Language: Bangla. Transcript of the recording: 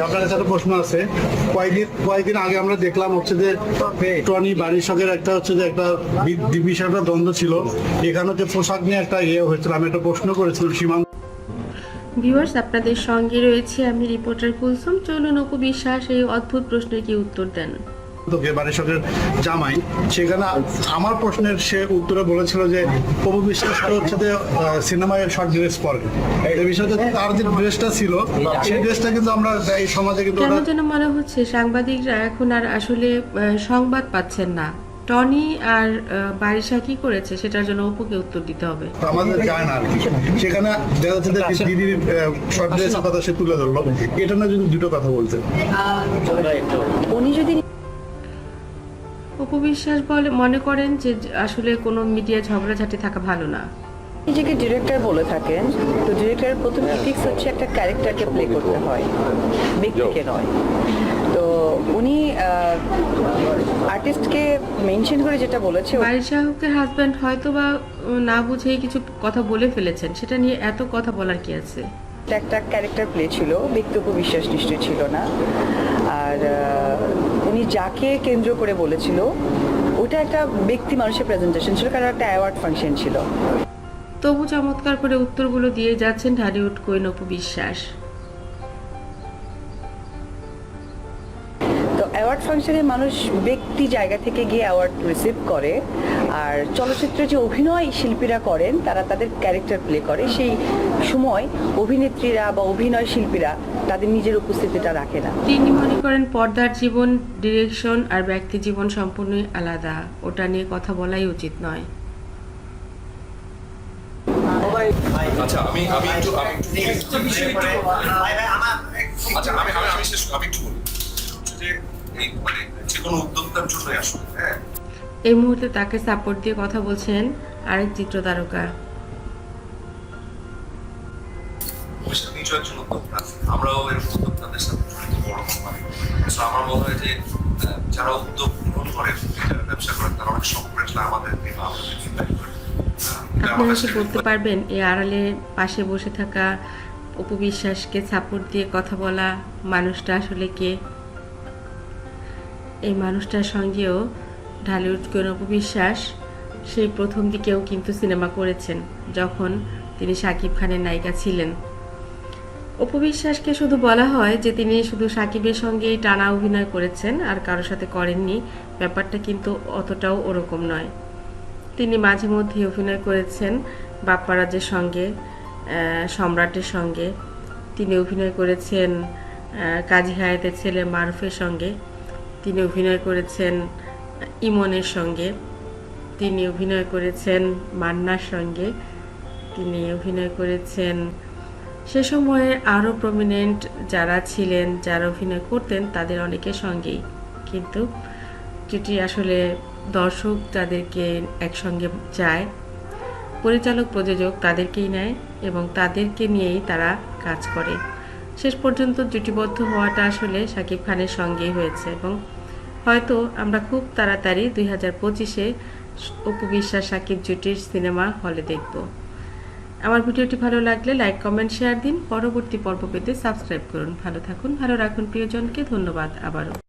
আপনার একটা প্রশ্ন আছে। কয়েকদিন কয়েকদিন আগে আমরা দেখলাম হচ্ছে যে টনি একটা হচ্ছে যে একটা বি- বিশাল একটা দ্বন্দ্ব ছিল। এখানে হচ্ছে পোশাক নিয়ে একটা ইয়ে হয়েছিল। আমি একটা প্রশ্ন করেছিলাম, সীমান্ত ভিউয়ার্স আপনাদের সঙ্গে রয়েছে আমি রিপোর্টার কুলসুম। চলুন অপু বিশ্বাস, এই অদ্ভুত প্রশ্নের কি উত্তর দেন? সঙ্গের জামাই সেখানে আমার প্রশ্নের সে উত্তরে বলেছিল যে প্রভু বিশ্বাস হচ্ছে যে সিনেমায় শর্ট ড্রেস পরে। এই বিষয়টা তার যে ড্রেসটা ছিল সেই ড্রেসটা কিন্তু আমরা এই সমাজে কিন্তু কেন যেন মনে হচ্ছে সাংবাদিকরা এখন আর আসলে সংবাদ পাচ্ছেন না। টনি আর বারিশা কি করেছে সেটার জন্য অপুকে উত্তর দিতে হবে। আমাদের যায় না সেখানে দেখা যাচ্ছে যে দিদির শর্ট ড্রেসের কথা সে তুলে ধরলো। এটা না যদি দুটো কথা বলতেন। উনি যদি অপু বিশ্বাস বলে মনে করেন যে আসলে কোনো মিডিয়া ঝগড়াঝাটি থাকা ভালো না। নিজেকে ডিরেক্টর বলে থাকেন তো ডিরেক্টরের প্রথম ইথিক্স হচ্ছে একটা ক্যারেক্টারকে প্লে করতে হয় ব্যক্তিকে নয়। তো উনি আর্টিস্টকে মেনশন করে যেটা বলেছে বারিশা হকের হাজব্যান্ড হয়তো বা না বুঝেই কিছু কথা বলে ফেলেছেন সেটা নিয়ে এত কথা বলার কি আছে? ওটা একটা ক্যারেক্টার প্লে ছিল, ব্যক্তিগত বিশ্বাস নিশ্চয় ছিল না। আর উনি যাকে কেন্দ্র করে বলেছিল, ওটা একটা ব্যক্তি মানুষের প্রেজেন্টেশন ছিল, কারণ একটা অ্যাওয়ার্ড ফাংশন ছিল। তবু চমৎকার করে উত্তরগুলো দিয়ে যাচ্ছেন ঢালিউড কৈনপু বিশ্বাস। অ্যাওয়ার্ড ফাংশনে মানুষ ব্যক্তি জায়গা থেকে গিয়ে অ্যাওয়ার্ড রিসিভ করে। আর চলচ্চিত্রে যে অভিনয় শিল্পীরা করেন তারা তাদের ক্যারেক্টার প্লে করে। সেই সময় অভিনেত্রীরা বা অভিনয় শিল্পীরা তাদের নিজের উপস্থিতিটা রাখে না। তিনি মনে করেন পর্দার জীবন ডিরেকশন আর ব্যক্তি জীবন সম্পূর্ণই আলাদা। ওটা নিয়ে কথা বলাই উচিত নয়। আচ্ছা আমি আমি একটু আমি একটু আচ্ছা আমি আমি আমি শেষ আমি একটু বলি। যে এই মানে যে কোনো উদ্যোক্তার জন্য আসলে হ্যাঁ? এই মুহূর্তে তাকে সাপোর্ট দিয়ে কথা বলছেন আরেক চিত্র তারকা। আমরাও এরকম উদ্যোক্তাদের সাথে বড় কোম্পানি আমার মনে হয় যে যারা উদ্যোগ গ্রহণ করে ব্যবসা করেন তারা অনেক আমাদের আপনারা কি বলতে পারবেন এই আড়ালে পাশে বসে থাকা উপবিশ্বাসকে সাপোর্ট দিয়ে কথা বলা মানুষটা আসলে কে? এই মানুষটার সঙ্গেও ঢালিউড কোন উপবিশ্বাস সেই প্রথম দিকেও কিন্তু সিনেমা করেছেন, যখন তিনি সাকিব খানের নায়িকা ছিলেন। উপবিশ্বাসকে শুধু বলা হয় যে তিনি শুধু সাকিবের সঙ্গেই টানা অভিনয় করেছেন আর কারোর সাথে করেননি, ব্যাপারটা কিন্তু অতটাও ওরকম নয়। তিনি মাঝে মধ্যে অভিনয় করেছেন বাপ্পারাজের সঙ্গে সম্রাটের সঙ্গে। তিনি অভিনয় করেছেন কাজী হায়াতের ছেলে মারুফের সঙ্গে। তিনি অভিনয় করেছেন ইমনের সঙ্গে, তিনি অভিনয় করেছেন মান্নার সঙ্গে, তিনি অভিনয় করেছেন সে সময়ে আরও প্রমিনেন্ট যারা ছিলেন, যারা অভিনয় করতেন তাদের অনেকের সঙ্গেই। কিন্তু যেটি আসলে দর্শক যাদেরকে একসঙ্গে যায় পরিচালক, প্রযোজক তাদেরকেই নেয় এবং তাদেরকে নিয়েই তারা কাজ করে। শেষ পর্যন্ত জুটিবদ্ধ হওয়াটা আসলে শাকিব খানের সঙ্গেই হয়েছে এবং হয়তো আমরা খুব তাড়াতাড়ি দুই হাজার পঁচিশে অপু বিশ্বাস সাকিব জুটির সিনেমা হলে দেখব। আমার ভিডিওটি ভালো লাগলে লাইক, কমেন্ট, শেয়ার দিন। পরবর্তী পর্ব পেতে সাবস্ক্রাইব করুন। ভালো থাকুন, ভালো রাখুন প্রিয়জনকে। ধন্যবাদ আবারও।